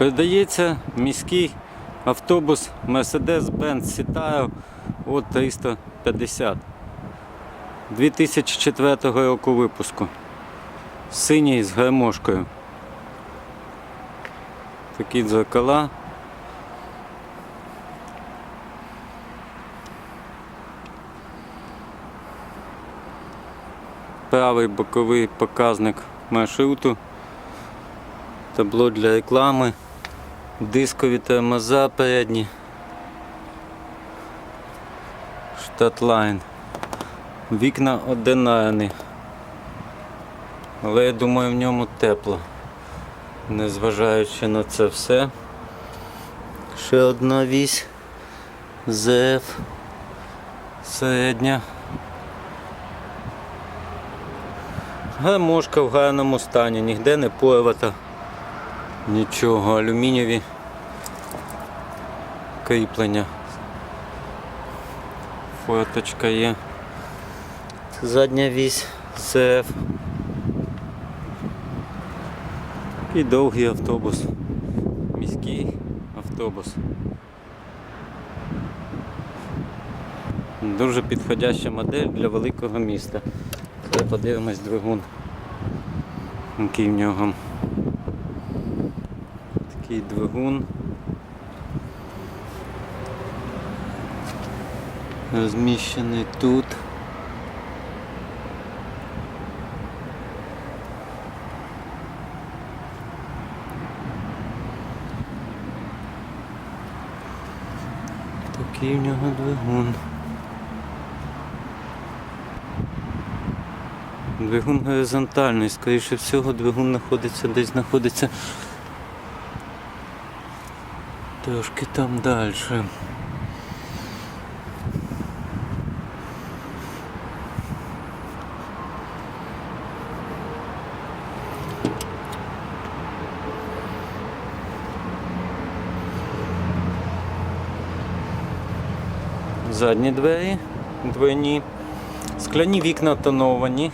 Передається міський автобус Mercedes-Benz Citaro от 350 2004 року випуску. Синій з гармошкою. Такі дзеркала. Правий боковий показник маршруту. Табло для реклами. Дискові тормоза передні. Штатлайн. Вікна одинарні. Але я думаю в ньому тепло. Незважаючи на це все. Ще одна вісь. ЗФ. Середня. Гармошка в гарному стані, ніде не порвата. Нічого, алюмінієві кріплення. Форточка є. Задня вісь ЗФ. І довгий автобус. Міський автобус. Дуже підходяща модель для великого міста. Подивимось двигун. Який в нього. Такий двигун. Розміщений тут. Такий в нього двигун. Двигун горизонтальний, скоріше всього, двигун знаходиться десь знаходиться трошки там далі. Задні двері, двойні. Скляні вікна тоновані.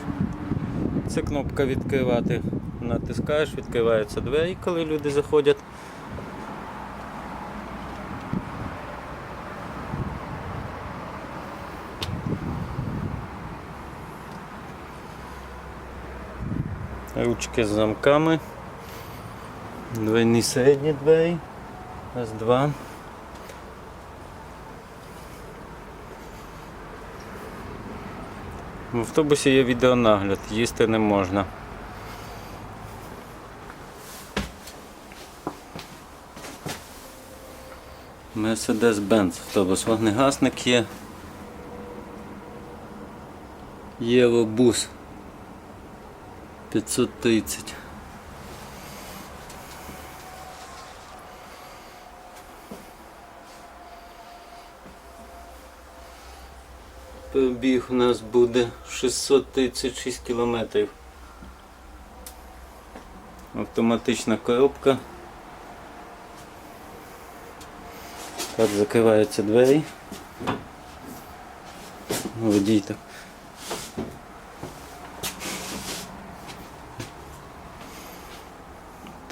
Це кнопка відкривати. Натискаєш, відкриваються двері, коли люди заходять. Ручки з замками. Двойні середні двері. Раз, два. В автобусі є відеонагляд, їсти не можна. Mercedes-Benz автобус, вогнегасник є. Євробус 530. Пробіг у нас буде 636 кілометрів. Автоматична коробка. Так закриваються двері. Водій так.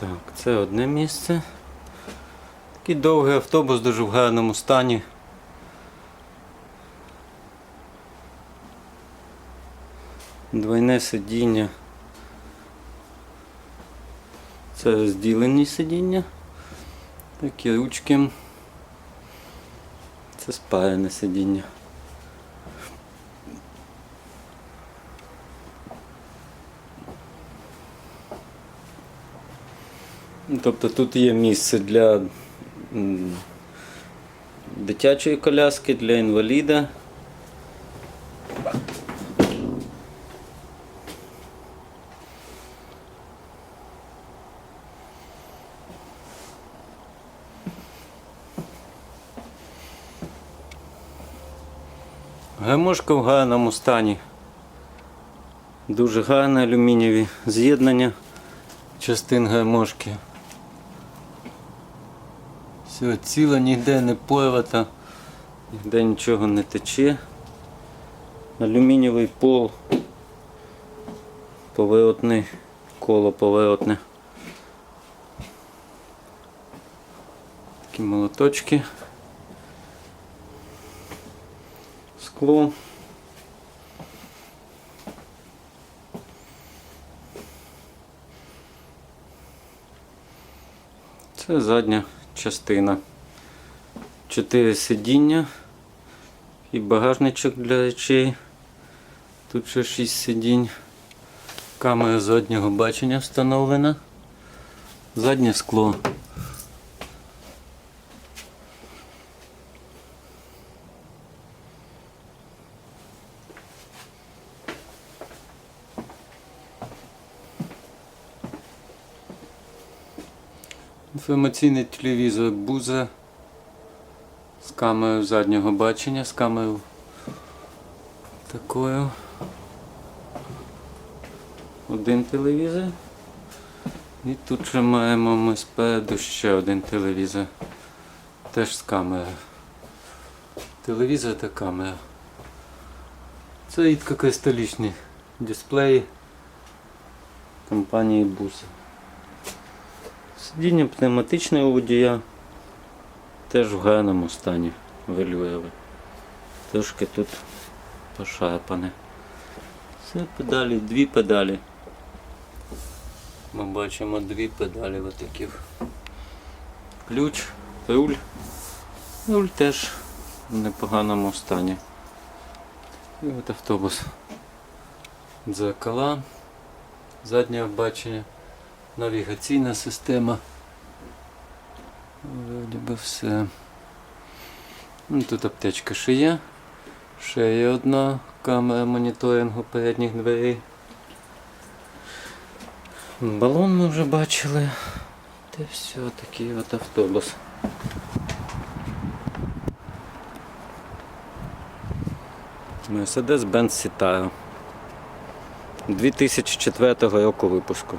Так, це одне місце. Такий довгий автобус дуже в гарному стані. Двойне сидіння. Це розділені сидіння. Такі ручки. Це спаяне сидіння. Тобто тут є місце для дитячої коляски, для інваліда. Гармошка в гарному стані. Дуже гарне алюмінієві з'єднання частин гармошки. Все ціло, ніде не порвата, ніде нічого не тече. Алюмінієвий пол, поворотний, коло поворотне. Такі молоточки. Скло. Це задня частина. Чотири сидіння і багажничок для речей. Тут ще шість сидінь. Камера заднього бачення встановлена. Заднє скло. Інформаційний телевізор Буза з камерою заднього бачення, з камерою такою. Один телевізор. І тут ще маємо ми спереду ще один телевізор. Теж з камерою. Телевізор та камера. Це рідкокристалічні дисплеї компанії Буса. Сидіння пневматичне у водія теж в гарному стані велюєве. Трошки тут пошарпане. Це педалі, дві педалі. Ми бачимо дві педалі отаких. Ключ, руль. Руль теж в непоганому стані. І от автобус. Дзеркала, заднє бачення, навігаційна система. Вроді би все. Ну, Тут аптечка ще є. Ще є одна камера моніторингу передніх дверей. Балон ми вже бачили. Та все, такий от автобус. Mercedes-Benz Citaro. 2004 року випуску.